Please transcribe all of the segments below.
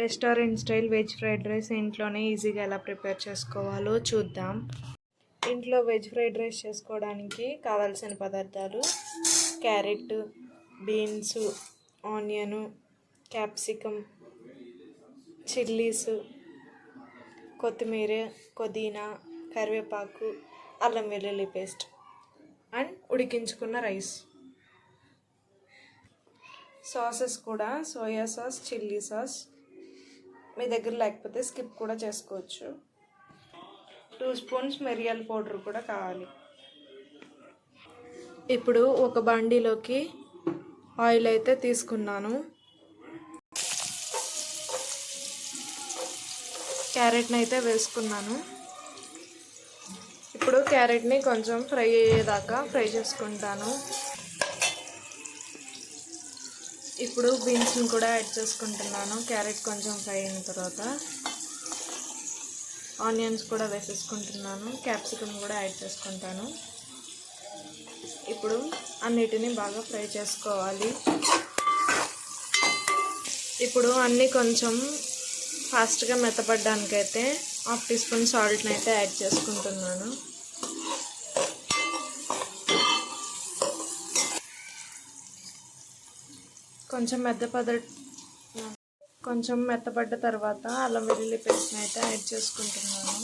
Restaurant style veg fried rice ఇంట్లోనే ఈజీగా ఎలా ప్రిపేర్ చేసుకోవాలో చూద్దాం. ఇంట్లో వెజ్ ఫ్రైడ్ రైస్ చేసుకోవడానికి కావాల్సిన పదార్థాలు carrot beans onion capsicum chillies కొత్తిమీర పుదీనా కరివేపాకు అల్లం వెల్లుల్లి పేస్ట్ అండ్ ఉడికించుకున్న రైస్. సాసెస్ కూడా సోయా సాస్ చిల్లీ సాస్ మీ దగ్గర లేకపోతే స్కిప్ కూడా చేసుకోవచ్చు. టూ స్పూన్స్ మిరియాల పౌడర్ కూడా కావాలి. ఇప్పుడు ఒక బండిలోకి ఆయిల్ అయితే తీసుకున్నాను. క్యారెట్ని అయితే వేసుకున్నాను. ఇప్పుడు క్యారెట్ని కొంచెం ఫ్రై అయ్యేదాకా ఫ్రై చేసుకుంటాను. ఇప్పుడు బీన్స్ని కూడా యాడ్ చేసుకుంటున్నాను. క్యారెట్ కొంచెం ఫ్రై అయిన తర్వాత ఆనియన్స్ కూడా వేసేసుకుంటున్నాను. క్యాప్సికమ్ కూడా యాడ్ చేసుకుంటాను. ఇప్పుడు అన్నిటిని బాగా ఫ్రై చేసుకోవాలి. ఇప్పుడు అన్నీ కొంచెం ఫాస్ట్గా మెత్తపడడానికైతే హాఫ్ టీ స్పూన్ సాల్ట్ని అయితే యాడ్ చేసుకుంటున్నాను. కొంచెం మెత్తపద కొంచెం మెత్తపడ్డ తర్వాత అల్లం వెల్లుల్లి పేస్ట్ని అయితే యాడ్ చేసుకుంటున్నాను.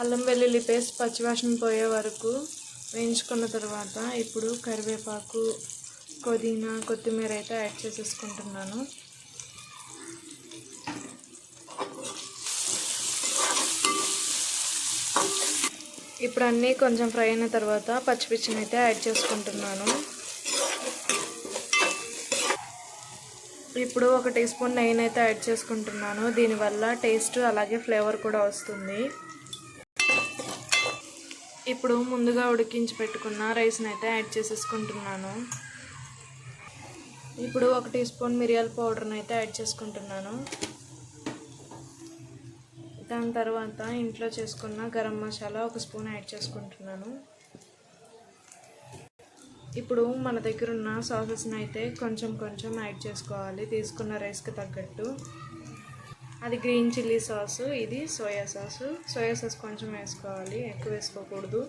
అల్లం వెల్లుల్లి పేస్ట్ పచ్చివాసన పోయే వరకు వేయించుకున్న తర్వాత ఇప్పుడు కరివేపాకు పుదీనా కొత్తిమీర అయితే యాడ్ చేసేసుకుంటున్నాను. ఇప్పుడు అన్నీ కొంచెం ఫ్రై అయిన తర్వాత పచ్చిమిర్చిని అయితే యాడ్ చేసుకుంటున్నాను. ఇప్పుడు ఒక టీ స్పూన్ నెయ్యిని అయితే యాడ్ చేసుకుంటున్నాను. దీనివల్ల టేస్ట్ అలాగే ఫ్లేవర్ కూడా వస్తుంది. ఇప్పుడు ముందుగా ఉడికించి పెట్టుకున్న రైస్ని అయితే యాడ్ చేసేసుకుంటున్నాను. ఇప్పుడు ఒక టీ స్పూన్ మిరియాల పౌడర్ని అయితే యాడ్ చేసుకుంటున్నాను. దాని తర్వాత ఇంట్లో చేసుకున్న గరం మసాలా ఒక స్పూన్ యాడ్ చేసుకుంటున్నాను. ఇప్పుడు మన దగ్గర ఉన్న సాసెస్ని అయితే కొంచెం కొంచెం యాడ్ చేసుకోవాలి. తీసుకున్న రైస్కి తగ్గట్టు. అది గ్రీన్ చిల్లీ సాసు ఇది సోయా సాసు. సోయా సాస్ కొంచెం వేసుకోవాలి. ఎక్కువ వేసుకోకూడదు.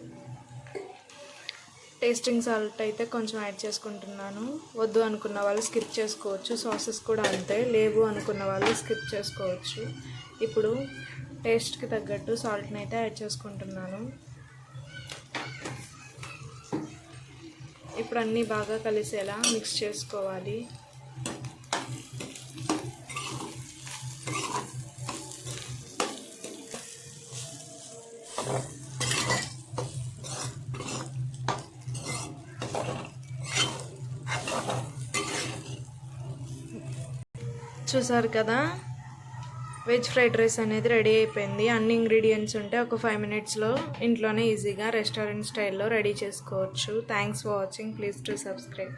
టేస్టింగ్ సాల్ట్ అయితే కొంచెం యాడ్ చేసుకుంటున్నాను. వద్దు అనుకున్న వాళ్ళు స్కిప్ చేసుకోవచ్చు. సాసెస్ కూడా అంతే. లేవు అనుకున్న వాళ్ళు స్కిప్ చేసుకోవచ్చు. ఇప్పుడు టేస్ట్కి తగ్గట్టు సాల్ట్ని అయితే యాడ్ చేసుకుంటున్నాను. ఇప్పుడు అన్నీ బాగా కలిసేలా మిక్స్ చేసుకోవాలి. చూసారు కదా? వెజ్ ఫ్రైడ్ రైస్ అనేది రెడీ అయిపోయింది. అన్ని ఇంగ్రీడియంట్స్ ఉంటే ఒక ఫైవ్ మినిట్స్లో ఇంట్లోనే ఈజీగా రెస్టారెంట్ స్టైల్లో రెడీ చేసుకోవచ్చు. Thanks for watching. Please to subscribe.